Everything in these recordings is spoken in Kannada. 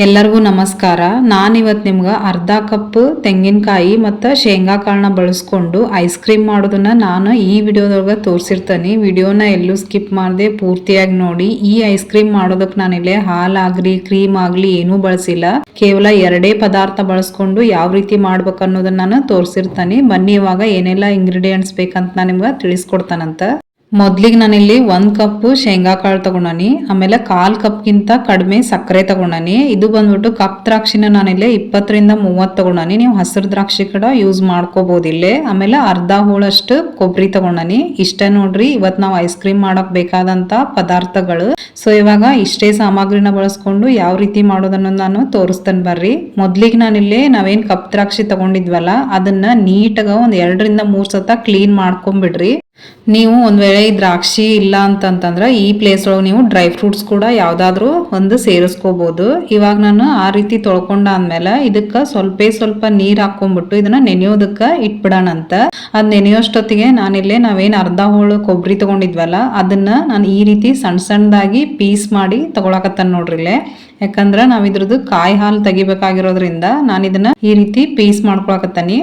ಎಲ್ಲರಿಗೂ ನಮಸ್ಕಾರ. ನಾನಿವತ್ತು ನಿಮ್ಗೆ ಅರ್ಧ ಕಪ್ ತೆಂಗಿನಕಾಯಿ ಮತ್ತು ಶೇಂಗಾ ಕಾಳನ್ನ ಬಳಸ್ಕೊಂಡು ಐಸ್ ಕ್ರೀಮ್ ಮಾಡೋದನ್ನ ನಾನು ಈ ವಿಡಿಯೋದೊಳಗೆ ತೋರಿಸಿರ್ತೀನಿ. ವಿಡಿಯೋನ ಎಲ್ಲೂ ಸ್ಕಿಪ್ ಮಾಡದೆ ಪೂರ್ತಿಯಾಗಿ ನೋಡಿ. ಈ ಐಸ್ ಕ್ರೀಮ್ ಮಾಡೋದಕ್ಕೆ ನಾನಿಲ್ಲಿ ಹಾಲಾಗಲಿ ಕ್ರೀಮ್ ಆಗಲಿ ಏನೂ ಬಳಸಿಲ್ಲ. ಕೇವಲ ಎರಡೇ ಪದಾರ್ಥ ಬಳಸ್ಕೊಂಡು ಯಾವ ರೀತಿ ಮಾಡ್ಬೇಕು ಅನ್ನೋದನ್ನ ನಾನು ತೋರಿಸಿರ್ತೀನಿ. ಬನ್ನಿ ಇವಾಗ ಏನೆಲ್ಲ ಇಂಗ್ರೀಡಿಯೆಂಟ್ಸ್ ಬೇಕಂತ ನಾನು ನಿಮ್ಗೆ ತಿಳಿಸ್ಕೊಡ್ತಾನಂತ. ಮೊದ್ಲಿಗೆ ನಾನಿಲ್ಲಿ ಒಂದ್ ಕಪ್ ಶೇಂಗಾ ಕಾಳು ತಗೊಂಡನಿ, ಆಮೇಲೆ ಕಾಲ್ ಕಪ್ಗಿಂತ ಕಡಿಮೆ ಸಕ್ಕರೆ ತಗೊಂಡನಿ. ಇದು ಬಂದ್ಬಿಟ್ಟು ಕಪ್ ದ್ರಾಕ್ಷಿನ ನಾನಿಲ್ಲಿ ಇಪ್ಪತ್ತರಿಂದ ಮೂವತ್ತು ತಗೊಂಡನಿ. ನೀವು ಹಸಿರು ದ್ರಾಕ್ಷಿ ಕೂಡ ಯೂಸ್ ಮಾಡ್ಕೋಬಹುದು ಇಲ್ಲೇ. ಆಮೇಲೆ ಅರ್ಧ ಹೋಳಷ್ಟು ಕೊಬ್ಬರಿ ತಗೊಂಡನಿ. ಇಷ್ಟ ನೋಡ್ರಿ ಇವತ್ ನಾವು ಐಸ್ ಕ್ರೀಮ್ ಮಾಡಕ್ ಬೇಕಾದಂತ ಪದಾರ್ಥಗಳು. ಸೊ, ಇವಾಗ ಇಷ್ಟೇ ಸಾಮಗ್ರಿನ ಬಳಸ್ಕೊಂಡು ಯಾವ ರೀತಿ ಮಾಡೋದನ್ನ ನಾನು ತೋರಿಸ್ತೇನೆ ಬರ್ರಿ. ಮೊದ್ಲಿಗೆ ನಾನಿಲ್ಲಿ ನಾವೇನ್ ಕಪ್ ದ್ರಾಕ್ಷಿ ತಗೊಂಡಿದ್ವಲ್ಲ, ಅದನ್ನ ನೀಟಾಗ ಒಂದ್ ಎರಡರಿಂದ ಮೂರ್ ಸತ ಕ್ಲೀನ್ ಮಾಡ್ಕೊಂಡ್ಬಿಡ್ರಿ ನೀವು ಒಂದು ವೇಳೆ ದ್ರಾಕ್ಷಿ ಇಲ್ಲ ಅಂತಂತಂದ್ರೆ ಈ ಪ್ಲೇಸ್ ಒಳಗೆ ನೀವು ಡ್ರೈ ಫ್ರೂಟ್ಸ್ ಕೂಡ ಯಾವುದಾದ್ರೂ ಒಂದು ಸೇರಿಸ್ಕೋಬೋದು. ಇವಾಗ ನಾನು ಆ ರೀತಿ ತೊಳ್ಕೊಂಡಾದ್ಮೇಲೆ ಇದಕ್ಕೆ ಸ್ವಲ್ಪ ಸ್ವಲ್ಪ ನೀರು ಹಾಕೊಂಡ್ಬಿಟ್ಟು ಇದನ್ನ ನೆನೆಯೋದಕ್ಕ ಇಟ್ಬಿಡೋಣಂತ. ಅದು ನೆನೆಯೋಷ್ಟೊತ್ತಿಗೆ ನಾನಿಲ್ಲೇ ನಾವೇನು ಅರ್ಧ ಹೋಳು ಕೊಬ್ಬರಿ ತೊಗೊಂಡಿದ್ವಲ್ಲ, ಅದನ್ನ ನಾನು ಈ ರೀತಿ ಸಣ್ಣ ಸಣ್ಣದಾಗಿ ಪೀಸ್ ಮಾಡಿ ತಗೊಳಕತ್ತಾನ ನೋಡ್ರಿಲ್ಲೇ ಯಾಕಂದ್ರೆ ನಾವು ಇದ್ರದ್ದು ಕಾಯಿ ಹಾಲು ತೆಗಿಬೇಕಾಗಿರೋದ್ರಿಂದ ನಾನು ಈ ರೀತಿ ಪೀಸ್ ಮಾಡ್ಕೊಳಕತ್ತಾನಿ.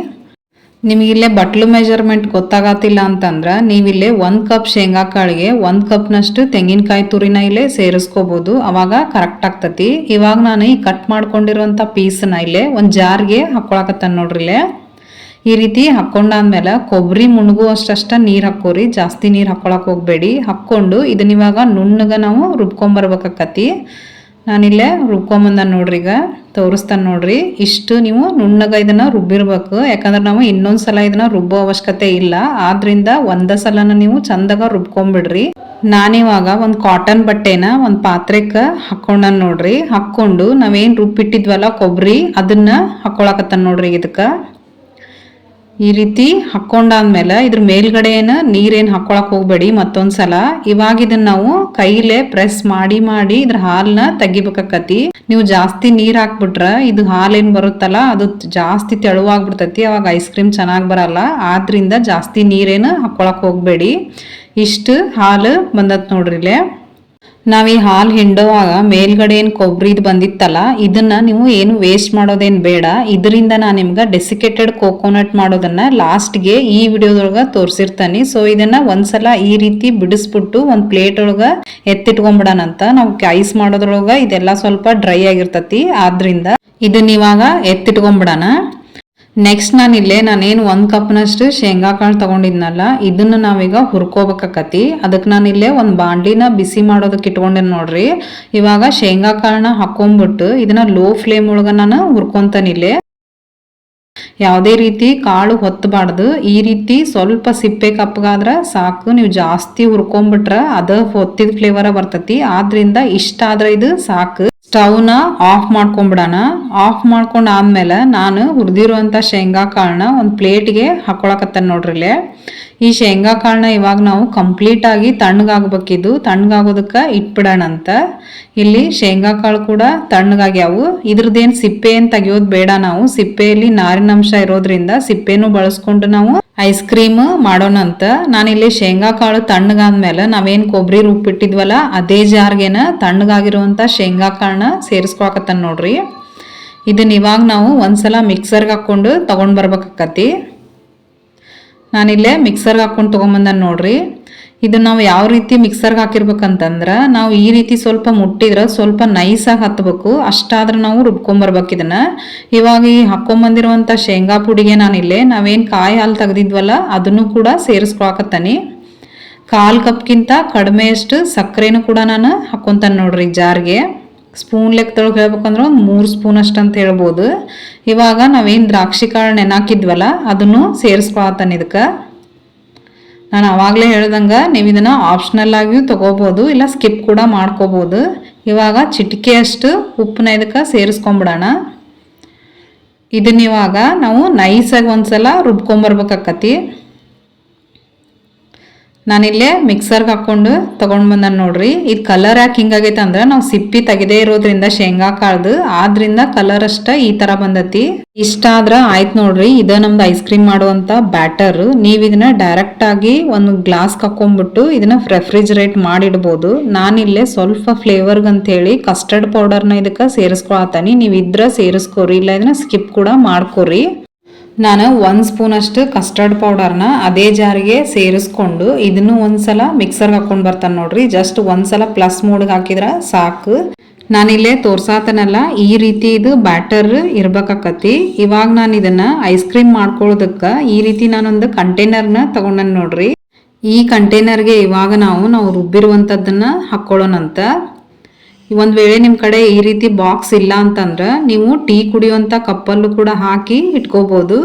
ನಿಮಗಿಲ್ಲೇ ಬಟ್ಲು ಮೆಜರ್ಮೆಂಟ್ ಗೊತ್ತಾಗತ್ತಿಲ್ಲ ಅಂತಂದ್ರೆ ನೀವಿಲ್ಲೇ ಒಂದು ಕಪ್ ಶೇಂಗಾ ಕಾಳಿಗೆ ಒಂದು ಕಪ್ನಷ್ಟು ತೆಂಗಿನಕಾಯಿ ತುರಿನ ಇಲ್ಲೇ ಸೇರಿಸ್ಕೋಬೋದು. ಅವಾಗ ಕರೆಕ್ಟ್ ಆಗ್ತತಿ. ಇವಾಗ ನಾನು ಈ ಕಟ್ ಮಾಡ್ಕೊಂಡಿರುವಂಥ ಪೀಸನ್ನ ಇಲ್ಲೇ ಒಂದು ಜಾರ್ಗೆ ಹಾಕ್ಕೊಳಕತ್ತಾನ ನೋಡ್ರಿ ಇಲ್ಲೇ. ಈ ರೀತಿ ಹಾಕ್ಕೊಂಡಾದ್ಮೇಲೆ ಕೊಬ್ಬರಿ ಮುಣಗು ನೀರು ಹಾಕೋರಿ ಜಾಸ್ತಿ ನೀರು ಹಾಕ್ಕೊಳಕ್ಕೆ ಹೋಗಬೇಡಿ. ಹಾಕ್ಕೊಂಡು ಇದನ್ನ ಇವಾಗ ನುಣ್ಣಗೆ ನಾವು ರುಬ್ಕೊಂಬರ್ಬೇಕಾಕತಿ. ನಾನಿಲ್ಲೇ ರುಬ್ಕೊಂಬಂದ ನೋಡ್ರಿ ಈಗ, ತೋರಿಸ್ತಾನೆ ನೋಡ್ರಿ. ಇಷ್ಟು ನೀವು ನುಣ್ಣಗ ಇದನ್ನ ರುಬ್ಬಿರ್ಬೇಕು. ಯಾಕಂದ್ರೆ ನಾವು ಇನ್ನೊಂದು ಸಲ ಇದನ್ನ ರುಬ್ಬೋ ಅವಶ್ಯಕತೆ ಇಲ್ಲ. ಆದ್ರಿಂದ ಒಂದ ಸಲನ ನೀವು ಚಂದಾಗ ರುಬ್ಕೊಂಬಿಡ್ರಿ. ನಾನಿವಾಗ ಒಂದು ಕಾಟನ್ ಬಟ್ಟೆನ ಒಂದು ಪಾತ್ರೆಗೆ ಹಾಕೊಂಡ ನೋಡ್ರಿ. ಹಾಕ್ಕೊಂಡು ನಾವೇನ್ ರುಬ್ಬಿಟ್ಟಿದ್ವಲ್ಲ ಕೊಬ್ಬರಿ ಅದನ್ನ ಹಾಕೊಳಕತ್ತ ನೋಡ್ರಿ ಇದಕ್ಕೆ. ಈ ರೀತಿ ಹಾಕೊಂಡಾದ್ಮೇಲೆ ಇದ್ರ ಮೇಲ್ಗಡೆ ಏನ ನೀರೇನ್ ಹಾಕೊಳಕ್ ಹೋಗ್ಬೇಡಿ ಮತ್ತೊಂದ್ಸಲ ಇವಾಗ ಇದನ್ನ ನಾವು ಕೈಲೇ ಪ್ರೆಸ್ ಮಾಡಿ ಮಾಡಿ ಇದ್ರ ಹಾಲ್ನ ತೆಗಿಬೇಕಾಕತಿ. ನೀವು ಜಾಸ್ತಿ ನೀರ್ ಹಾಕ್ಬಿಟ್ರ ಇದು ಹಾಲೇನ್ ಬರುತ್ತಲ್ಲ, ಅದು ಜಾಸ್ತಿ ತೆಳುವಾಗ್ಬಿಡ್ತತಿ, ಅವಾಗ ಐಸ್ ಕ್ರೀಮ್ ಚೆನ್ನಾಗಿ ಬರಲ್ಲ. ಆದ್ರಿಂದ ಜಾಸ್ತಿ ನೀರೇನು ಹಾಕೊಳಕ್ ಹೋಗ್ಬೇಡಿ. ಇಷ್ಟು ಹಾಲು ಬಂದತ್ ನೋಡ್ರಿಲೆ. ನಾವ್ ಈ ಹಾಲು ಹಿಂಡೋವಾಗ ಮೇಲ್ಗಡೆ ಏನು ಕೊಬ್ಬರಿದು ಬಂದಿತ್ತಲ್ಲ, ಇದನ್ನ ನೀವು ಏನು ವೇಸ್ಟ್ ಮಾಡೋದೇನು ಬೇಡ. ಇದರಿಂದ ನಾನು ನಿಮ್ಗೆ ಡೆಸಿಕೇಟೆಡ್ ಕೋಕೋನಟ್ ಮಾಡೋದನ್ನ ಲಾಸ್ಟ್ಗೆ ಈ ವಿಡಿಯೋದೊಳಗೆ ತೋರಿಸಿರ್ತಾನೆ. ಸೊ ಇದನ್ನ ಒಂದ್ಸಲ ಈ ರೀತಿ ಬಿಡಿಸ್ಬಿಟ್ಟು ಒಂದು ಪ್ಲೇಟ್ ಒಳಗ ಎತ್ತಿಟ್ಕೊಂಬಿಡೋಣಂತ ನಾವು ಐಸ್ ಮಾಡೋದ್ರೊಳಗೆ ಇದೆಲ್ಲ ಸ್ವಲ್ಪ ಡ್ರೈ ಆಗಿರ್ತತಿ. ಆದ್ರಿಂದ ಇದನ್ನ ಇವಾಗ ಎತ್ತಿಟ್ಕೊಂಡ್ಬಿಡೋಣ ನೆಕ್ಸ್ಟ್ ನಾನು ಇಲ್ಲೇ ನಾನೇನು ಒಂದು ಕಪ್ನಷ್ಟು ಶೇಂಗಾ ಕಾಳು ತಗೊಂಡಿದ್ನಲ್ಲ, ಇದನ್ನು ನಾವೀಗ ಹುರ್ಕೋಬೇಕಾಕತಿ. ಅದಕ್ಕೆ ನಾನು ಇಲ್ಲೇ ಒಂದು ಬಾಂಡ್ಲಿನ ಬಿಸಿ ಮಾಡೋದಕ್ಕೆ ಇಟ್ಕೊಂಡೆ ನೋಡ್ರಿ. ಇವಾಗ ಶೇಂಗಾ ಕಾಳನ್ನ ಹಾಕೊಂಡ್ಬಿಟ್ಟು ಇದನ್ನ ಲೋ ಫ್ಲೇಮ್ ಒಳಗೆ ನಾನು ಹುರ್ಕೊಂತಾನಿಲ್ಲೇ ಯಾವುದೇ ರೀತಿ ಕಾಳು ಹೊತ್ತಬಾರ್ದು ಈ ರೀತಿ ಸ್ವಲ್ಪ ಸಿಪ್ಪೆ ಕಪ್ಪಗಾದ್ರೆ ಸಾಕು, ನೀವು ಜಾಸ್ತಿ ಹುರ್ಕೊಂಬಿಟ್ರೆ ಅದು ಹೊತ್ತಿದ ಫ್ಲೇವರ ಬರ್ತತಿ. ಆದ್ರಿಂದ ಇಷ್ಟ ಆದ್ರೆ ಇದು ಸಾಕು. ಸ್ಟವ್ನ ಆಫ್ ಮಾಡ್ಕೊಂಬಿಡೋಣ. ಆಫ್ ಮಾಡ್ಕೊಂಡು ಆದಮೇಲೆ ನಾನು ಹುರಿದಿರುವಂಥ ಶೇಂಗಾ ಕಾಳನ್ನ ಒಂದು ಪ್ಲೇಟ್ಗೆ ಹಾಕ್ಕೊಳಕತ್ತೇನೆ ನೋಡ್ರಿಲೆ ಈ ಶೇಂಗಾ ಕಾಳನ್ನ ಇವಾಗ ನಾವು ಕಂಪ್ಲೀಟ್ ಆಗಿ ತಣ್ಣಗಾಗ್ಬೇಕಿದ್ದು ತಣ್ಣಗಾಗೋದಕ್ಕೆ ಇಟ್ಬಿಡೋಣ ಅಂತ ಇಲ್ಲಿ ಶೇಂಗಾ ಕಾಳು ಕೂಡ ತಣ್ಣಗಾಗ್ಯಾವು. ಇದ್ರದ್ದೇನು ಸಿಪ್ಪೆ ಏನು ತೆಗಿಯೋದು ಬೇಡ ನಾವು. ಸಿಪ್ಪೆಯಲ್ಲಿ ನಾರಿನಂಶ ಇರೋದ್ರಿಂದ ಸಿಪ್ಪೆನೂ ಬಳಸ್ಕೊಂಡು ನಾವು ಐಸ್ ಕ್ರೀಮ್ ಮಾಡೋಣ ಅಂತ ನಾನಿಲ್ಲಿ ಶೇಂಗಾ ಕಾಳು ತಣ್ಣಗಾದ್ಮೇಲೆ ನಾವೇನ್ ಕೊಬ್ಬರಿ ರುಬ್ಬಿಟ್ಟಿದ್ವಲ್ಲ ಅದೇ ಜಾರ್ಗೆನ ತಣ್ಣಗಾಗಿರುವಂಥ ಶೇಂಗಾ ಕಾಳನ್ನ ಸೇರಿಸ್ಕೊಳಕತ್ತ ನೋಡ್ರಿ. ಇದನ್ನ ಇವಾಗ ನಾವು ಒಂದ್ಸಲ ಮಿಕ್ಸರ್ಗೆ ಹಾಕೊಂಡು ತಗೊಂಡ್ ಬರ್ಬೇಕಾಕತಿ ನಾನಿಲ್ಲೇ ಮಿಕ್ಸರ್ಗೆ ಹಾಕ್ಕೊಂಡು ತೊಗೊಂಬಂದ ನೋಡ್ರಿ. ಇದು ನಾವು ಯಾವ ರೀತಿ ಮಿಕ್ಸರ್ಗೆ ಹಾಕಿರ್ಬೇಕಂತಂದ್ರೆ ನಾವು ಈ ರೀತಿ ಸ್ವಲ್ಪ ಮುಟ್ಟಿದ್ರೆ ಸ್ವಲ್ಪ ನೈಸಾಗಿ ಹತ್ತಬೇಕು ಅಷ್ಟಾದ್ರೆ ನಾವು ರುಬ್ಕೊಂಬರ್ಬೇಕು ಇದನ್ನು. ಇವಾಗ ಈ ಹಾಕ್ಕೊಂಬಂದಿರುವಂಥ ಶೇಂಗಾ ಪುಡಿಗೆ ನಾನಿಲ್ಲೇ, ನಾವೇನು ಕಾಯಿ ಹಾಲು ತೆಗೆದಿದ್ವಲ್ಲ, ಅದನ್ನು ಕೂಡ ಸೇರಿಸ್ಕೊಳಕತ್ತಾನೆ ಕಾಲು ಕಪ್ಗಿಂತ ಕಡಿಮೆಯಷ್ಟು ಸಕ್ಕರೆನೂ ಕೂಡ ನಾನು ಹಾಕ್ಕೊಂತಾನೆ ನೋಡ್ರಿ ಜಾರ್ಗೆ. ಸ್ಪೂನ್ ಲೆಕ್ಕದೊಳಗೆ ಹೇಳ್ಬೇಕಂದ್ರೆ ಒಂದು ಮೂರು ಸ್ಪೂನ್ ಅಷ್ಟು ಅಂತ ಹೇಳ್ಬೋದು. ಇವಾಗ ನಾವೇನು ದ್ರಾಕ್ಷಿ ಕಾಳು ನೆನಾಕಿದ್ವಲ್ಲ, ಅದನ್ನು ಸೇರಿಸ್ಕೊಳತ್ತಾನೆ ಇದಕ್ಕೆ. ನಾನು ಅವಾಗಲೇ ಹೇಳ್ದಂಗೆ ನೀವು ಇದನ್ನು ಆಪ್ಷನಲ್ ಆಗಿಯೂ ತೊಗೋಬೋದು, ಇಲ್ಲ ಸ್ಕಿಪ್ ಕೂಡ ಮಾಡ್ಕೋಬೋದು. ಇವಾಗ ಚಿಟಿಕೆಯಷ್ಟು ಉಪ್ಪನ್ನ ಇದಕ್ಕೆ ಸೇರಿಸ್ಕೊಂಬಿಡೋಣ. ಇದನ್ನ ಇವಾಗ ನಾವು ನೈಸಾಗಿ ಒಂದ್ಸಲ ರುಬ್ಕೊಂಬರ್ಬೇಕಾಕತಿ. ನಾನಿಲ್ಲೇ ಮಿಕ್ಸರ್ಗೆ ಹಾಕೊಂಡು ತಗೊಂಡ್ ಬಂದ ನೋಡ್ರಿ. ಇದು ಕಲರ್ ಯಾಕೆ ಹಿಂಗಾಗೈತೆ ಅಂದ್ರೆ ನಾವು ಸಿಪ್ಪಿ ತೆಗೆದೇ ಇರೋದ್ರಿಂದ ಶೇಂಗಾ ಕಾಳ್ದು, ಆದ್ರಿಂದ ಕಲರ್ ಅಷ್ಟ ಈ ತರ ಬಂದತಿ. ಇಷ್ಟ ಆದ್ರ ಆಯ್ತು ನೋಡ್ರಿ, ಇದ ನಮ್ದು ಐಸ್ ಕ್ರೀಮ್ ಮಾಡುವಂತ ಬ್ಯಾಟರ್ ನೀವು ಇದನ್ನ ಡೈರೆಕ್ಟ್ ಆಗಿ ಒಂದು ಗ್ಲಾಸ್ ಹಾಕೊಂಡ್ಬಿಟ್ಟು ಇದನ್ನ ರೆಫ್ರಿಜರೇಟ್ ಮಾಡಿಡ್ಬೋದು. ನಾನಿಲ್ಲೇ ಸ್ವಲ್ಪ ಫ್ಲೇವರ್ಗ್ ಅಂತ ಹೇಳಿ ಕಸ್ಟರ್ಡ್ ಪೌಡರ್ನ ಇದಕ್ಕೆ ಸೇರಿಸ್ಕೊಳತಾನಿ ನೀವ್ ಇದ್ರ ಸೇರಿಸ್ಕೋರಿ, ಇಲ್ಲ ಇದನ್ನ ಸ್ಕಿಪ್ ಕೂಡ ಮಾಡ್ಕೋರಿ. ನಾನು ಒಂದು ಸ್ಪೂನ್ ಅಷ್ಟು ಕಸ್ಟರ್ಡ್ ಪೌಡರ್ನ ಅದೇ ಜಾರಿಗೆ ಸೇರಿಸ್ಕೊಂಡು ಇದನ್ನು ಒಂದ್ಸಲ ಮಿಕ್ಸರ್ಗೆ ಹಾಕ್ಕೊಂಡು ಬರ್ತಾನೆ ನೋಡ್ರಿ. ಜಸ್ಟ್ ಒಂದ್ಸಲ ಪ್ಲಸ್ ಮೂಡ್ಗೆ ಹಾಕಿದ್ರೆ ಸಾಕು. ನಾನಿಲ್ಲೇ ತೋರ್ಸಾತನಲ್ಲ, ಈ ರೀತಿ ಇದು ಬ್ಯಾಟರ್ ಇರ್ಬೇಕಾಕತಿ ಇವಾಗ ನಾನು ಇದನ್ನ ಐಸ್ ಕ್ರೀಮ್ ಮಾಡ್ಕೊಳ್ಳೋದಕ್ಕೆ ಈ ರೀತಿ ನಾನೊಂದು ಕಂಟೈನರ್ನ ತಗೊಂಡನ್ ನೋಡ್ರಿ. ಈ ಕಂಟೈನರ್ಗೆ ಇವಾಗ ನಾವು ನಾವು ರುಬ್ಬಿರುವಂಥದ್ದನ್ನ ಹಾಕ್ಕೊಳ್ಳೋಣಂತ. ಒಂದ್ ವೇಳೆ ನಿಮ್ಮ ಕಡೆ ಈ ರೀತಿ ಬಾಕ್ಸ್ ಇಲ್ಲ ಅಂತಂದ್ರೆ ನೀವು ಟೀ ಕುಡಿಯುವಂತ ಕಪ್ಪಲ್ಲೂ ಕೂಡ ಹಾಕಿ ಇಟ್ಕೋಬಹುದು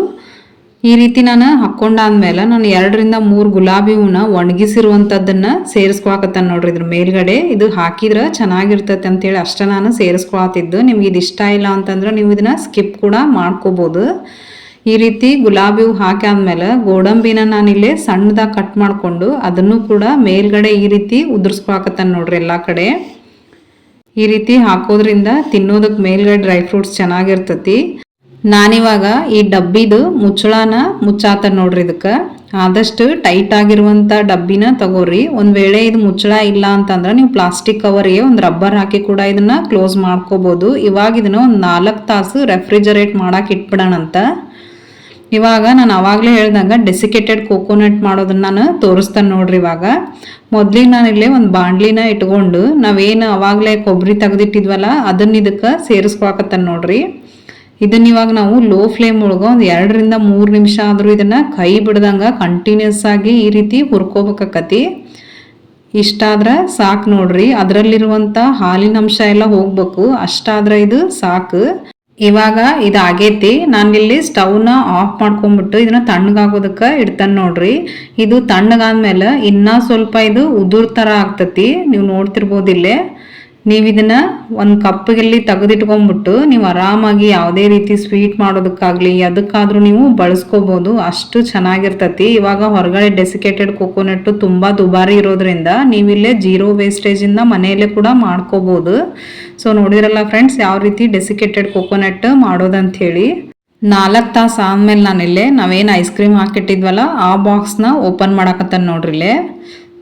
ಈ ರೀತಿ ನಾನು ಹಾಕೊಂಡಾದ್ಮೇಲೆ ನಾನು ಎರಡರಿಂದ ಮೂರು ಗುಲಾಬಿ ಹೂನ ಒಣಗಿಸಿರುವಂಥದ್ದನ್ನ ಸೇರಿಸ್ಕೊಳಕತ್ತಾನೆ ನೋಡ್ರಿ ಇದ್ರ ಮೇಲ್ಗಡೆ. ಇದು ಹಾಕಿದ್ರೆ ಚೆನ್ನಾಗಿರ್ತೈತೆ ಅಂತೇಳಿ ಅಷ್ಟೇ ನಾನು ಸೇರಿಸ್ಕೊಳತಿದ್ದು ನಿಮ್ಗೆ ಇದು ಇಷ್ಟ ಇಲ್ಲ ಅಂತಂದ್ರೆ ನೀವು ಇದನ್ನ ಸ್ಕಿಪ್ ಕೂಡ ಮಾಡ್ಕೋಬಹುದು ಈ ರೀತಿ ಗುಲಾಬಿ ಹೂ ಹಾಕಾದ್ಮೇಲೆ ಗೋಡಂಬಿನ ನಾನಿಲ್ಲಿ ಸಣ್ಣದಾಗಿ ಕಟ್ ಮಾಡಿಕೊಂಡು ಅದನ್ನು ಕೂಡ ಮೇಲ್ಗಡೆ ಈ ರೀತಿ ಉದುರ್ಸ್ಕೊಳಕತ್ತಾನ ನೋಡ್ರಿ ಎಲ್ಲಾ ಕಡೆ. ಈ ರೀತಿ ಹಾಕೋದ್ರಿಂದ ತಿನ್ನೋದಕ್ಕೆ ಮೇಲ್ಗಡೆ ಡ್ರೈ ಫ್ರೂಟ್ಸ್ ಚೆನ್ನಾಗಿರ್ತತಿ. ನಾನಿವಾಗ ಈ ಡಬ್ಬಿದು ಮುಚ್ಚಳನ ಮುಚ್ಚಾತ ನೋಡ್ರಿ ಇದಕ್ಕೆ. ಆದಷ್ಟು ಟೈಟ್ ಆಗಿರುವಂಥ ಡಬ್ಬಿನ ತಗೋರಿ. ಒಂದು ವೇಳೆ ಇದು ಮುಚ್ಚಳ ಇಲ್ಲ ಅಂತಂದ್ರೆ ನೀವು ಪ್ಲಾಸ್ಟಿಕ್ ಕವರಿಗೆ ಒಂದು ರಬ್ಬರ್ ಹಾಕಿ ಕೂಡ ಇದನ್ನ ಕ್ಲೋಸ್ ಮಾಡ್ಕೋಬೋದು. ಇವಾಗ ಇದನ್ನ ಒಂದು ನಾಲ್ಕು ತಾಸು ರೆಫ್ರಿಜರೇಟ್ ಮಾಡಕ್ ಇಟ್ಬಿಡೋಣಂತ. ಇವಾಗ ನಾನು ಅವಾಗಲೇ ಹೇಳ್ದಂಗೆ ಡೆಸಿಕೇಟೆಡ್ ಕೋಕೋನಟ್ ಮಾಡೋದನ್ನ ನಾನು ತೋರಿಸ್ತಾನೆ ನೋಡ್ರಿ ಇವಾಗ. ಮೊದ್ಲಿಗೆ ನಾನು ಇಲ್ಲೇ ಒಂದು ಬಾಂಡ್ಲಿನ ಇಟ್ಕೊಂಡು ನಾವೇನು ಅವಾಗಲೇ ಕೊಬ್ಬರಿ ತೆಗೆದಿಟ್ಟಿದ್ವಲ್ಲ ಅದನ್ನ ಇದಕ್ಕೆ ಸೇರಿಸ್ಕೊಳಕತ್ತಾನ ನೋಡ್ರಿ. ಇದನ್ನ ಇವಾಗ ನಾವು ಲೋ ಫ್ಲೇಮ್ ಒಳಗೆ ಒಂದು ಎರಡರಿಂದ ಮೂರು ನಿಮಿಷ ಆದರೂ ಇದನ್ನ ಕೈ ಬಿಡ್ದಂಗೆ ಕಂಟಿನ್ಯೂಸ್ ಆಗಿ ಈ ರೀತಿ ಹುರ್ಕೋಬೇಕತಿ ಇಷ್ಟಾದ್ರೆ ಸಾಕು ನೋಡ್ರಿ. ಅದರಲ್ಲಿರುವಂಥ ಹಾಲಿನ ಅಂಶ ಎಲ್ಲ ಹೋಗ್ಬೇಕು. ಅಷ್ಟಾದ್ರೆ ಇದು ಸಾಕು. ಇವಾಗ ಇದು ಆಗೈತಿ ನಾನಿಲ್ಲಿ ಸ್ಟವ್ನ ಆಫ್ ಮಾಡ್ಕೊಂಡ್ಬಿಟ್ಟು ಇದನ್ನ ತಣ್ಣಗಾಗೋದಕ್ಕೆ ಇಡ್ತಾನೆ ನೋಡ್ರಿ. ಇದು ತಣ್ಣಗಾದ್ಮೇಲೆ ಇನ್ನ ಸ್ವಲ್ಪ ಇದು ಉದುರ್ ಥರ ಆಗ್ತತಿ. ನೀವು ನೋಡ್ತಿರ್ಬೋದು ಇಲ್ಲೇ ನೀವು ಇದನ್ನ ಒಂದು ಕಪ್ಪಿಗೆಲ್ಲಿ ತೆಗೆದಿಟ್ಕೊಂಡ್ಬಿಟ್ಟು ನೀವು ಆರಾಮಾಗಿ ಯಾವುದೇ ರೀತಿ ಸ್ವೀಟ್ ಮಾಡೋದಕ್ಕಾಗ್ಲಿ ಅದಕ್ಕಾದರೂ ನೀವು ಬಳಸ್ಕೋಬೋದು. ಅಷ್ಟು ಚೆನ್ನಾಗಿರ್ತತಿ. ಇವಾಗ ಹೊರಗಡೆ ಡೆಸಿಕೇಟೆಡ್ ಕೊಕೊನಟ್ ತುಂಬ ದುಬಾರಿ ಇರೋದ್ರಿಂದ ನೀವಿಲ್ಲೇ ಜೀರೋ ವೇಸ್ಟೇಜಿಂದ ಮನೆಯಲ್ಲೇ ಕೂಡ ಮಾಡ್ಕೋಬಹುದು ಸೊ ನೋಡಿದ್ರಲ್ಲ ಫ್ರೆಂಡ್ಸ್ ಯಾವ ರೀತಿ ಡೆಸಿಕೇಟೆಡ್ ಕೋಕೋನಟ್ ಮಾಡೋದಂತ ಹೇಳಿ ನಾಲ್ಕು ತಾಸು ಆದಮೇಲೆ ನಾನಿಲ್ಲೇ, ನಾವೇನು ಐಸ್ ಕ್ರೀಮ್ ಹಾಕಿಟ್ಟಿದ್ವಲ್ಲ, ಆ ಬಾಕ್ಸ್ನ ಓಪನ್ ಮಾಡಕತ್ತ ನೋಡ್ರಿಲ್ಲೇ.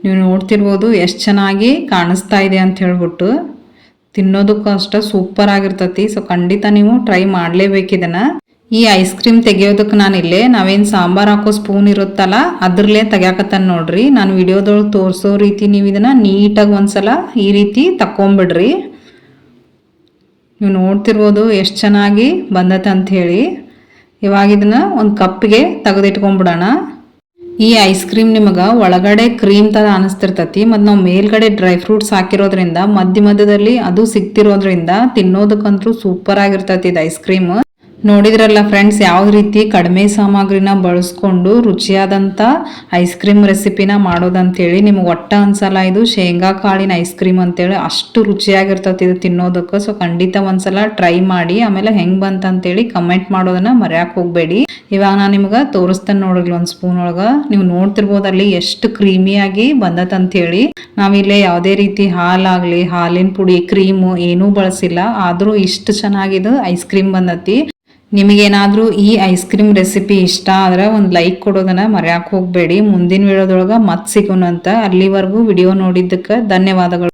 ನೀವು ನೋಡ್ತಿರ್ಬೋದು ಎಷ್ಟು ಚೆನ್ನಾಗಿ ಕಾಣಿಸ್ತಾ ಇದೆ ಅಂತ ಹೇಳ್ಬಿಟ್ಟು. ತಿನ್ನೋದಕ್ಕೂ ಅಷ್ಟ ಸೂಪರ್ ಆಗಿರ್ತತಿ. ಸೊ ಖಂಡಿತ ನೀವು ಟ್ರೈ ಮಾಡಲೇಬೇಕಿದನ್ನ ಈ ಐಸ್ ಕ್ರೀಮ್ ತೆಗಿಯೋದಕ್ಕೆ ನಾನು ಇಲ್ಲೇ, ನಾವೇನು ಸಾಂಬಾರ್ ಹಾಕೋ ಸ್ಪೂನ್ ಇರುತ್ತಲ್ಲ, ಅದ್ರಲ್ಲೇ ತೆಗ್ಯಾಕತ್ತಾನ ನೋಡ್ರಿ. ನಾನು ವಿಡಿಯೋದೊಳಗೆ ತೋರಿಸೋ ರೀತಿ ನೀವು ಇದನ್ನ ನೀಟಾಗಿ ಒಂದ್ಸಲ ಈ ರೀತಿ ತಕ್ಕೊಂಬಿಡ್ರಿ. ನೀವು ನೋಡ್ತಿರ್ಬೋದು ಎಷ್ಟು ಚೆನ್ನಾಗಿ ಬಂದತೆ ಅಂತ ಹೇಳಿ. ಇವಾಗ ಇದನ್ನು ಒಂದು ಕಪ್ಗೆ ತೆಗೆದಿಟ್ಕೊಂಡ್ಬಿಡೋಣ ಈ ಐಸ್ ಕ್ರೀಮ್ ನಿಮಗೆ ಒಳಗಡೆ ಕ್ರೀಮ್ ತರ ಅನಿಸ್ತಿರ್ತತಿ, ಮತ್ತು ನಾವು ಮೇಲ್ಗಡೆ ಡ್ರೈ ಫ್ರೂಟ್ಸ್ ಹಾಕಿರೋದ್ರಿಂದ ಮಧ್ಯ ಮಧ್ಯದಲ್ಲಿ ಅದು ಸಿಗ್ತಿರೋದ್ರಿಂದ ತಿನ್ನೋದಕ್ಕಂತೂ ಸೂಪರ್ ಆಗಿರ್ತತಿ ಇದು ಐಸ್ ಕ್ರೀಮ್ ನೋಡಿದ್ರಲ್ಲ ಫ್ರೆಂಡ್ಸ್ ಯಾವ ರೀತಿ ಕಡಿಮೆ ಸಾಮಗ್ರಿನ ಬಳಸ್ಕೊಂಡು ರುಚಿಯಾದಂಥ ಐಸ್ ಕ್ರೀಮ್ ರೆಸಿಪಿನ ಮಾಡೋದಂತೇಳಿ ನಿಮ್ಗೆ ಒಟ್ಟ ಅನ್ಸಲ್ಲ. ಇದು ಶೇಂಗಾ ಕಾಳಿನ ಐಸ್ ಕ್ರೀಮ್ ಅಂತೇಳಿ ಅಷ್ಟು ರುಚಿಯಾಗಿರ್ತತಿ ಇದು ತಿನ್ನೋದಕ್ಕೆ. ಸೊ ಖಂಡಿತ ಒಂದ್ಸಲ ಟ್ರೈ ಮಾಡಿ, ಆಮೇಲೆ ಹೆಂಗೆ ಬಂತಂತೇಳಿ ಕಮೆಂಟ್ ಮಾಡೋದನ್ನ ಮರ್ಯಾಕ್ ಹೋಗಬೇಡಿ. ಇವಾಗ ನಾನು ನಿಮ್ಗೆ ತೋರಿಸ್ತಾನೆ ನೋಡ್ರಿ ಒಂದು ಸ್ಪೂನ್ ಒಳಗೆ. ನೀವು ನೋಡ್ತಿರ್ಬೋದು ಅಲ್ಲಿ ಎಷ್ಟು ಕ್ರೀಮಿಯಾಗಿ ಹೇಳಿ ನಾವಿಲ್ಲೇ ಯಾವುದೇ ರೀತಿ ಹಾಲಾಗಲಿ, ಹಾಲಿನ ಪುಡಿ ಕ್ರೀಮು ಏನೂ ಬಳಸಿಲ್ಲ. ಆದರೂ ಇಷ್ಟು ಚೆನ್ನಾಗಿದ್ದು ಐಸ್ ಕ್ರೀಮ್ ಬಂದತಿ. ನಿಮಗೇನಾದರೂ ಈ ಐಸ್ ಕ್ರೀಮ್ ರೆಸಿಪಿ ಇಷ್ಟ ಆದರೆ ಒಂದು ಲೈಕ್ ಕೊಡೋದನ್ನ ಮರೆಯಾಕ ಹೋಗಬೇಡಿ. ಮುಂದಿನ ವಿಡಿಯೋದೊಳಗೆ ಮತ್ತೆ ಸಿಗೋಣ ಅಂತ. ಅಲ್ಲಿವರೆಗೂ ವಿಡಿಯೋ ನೋಡಿದ್ದಕ್ಕೆ ಧನ್ಯವಾದಗಳು.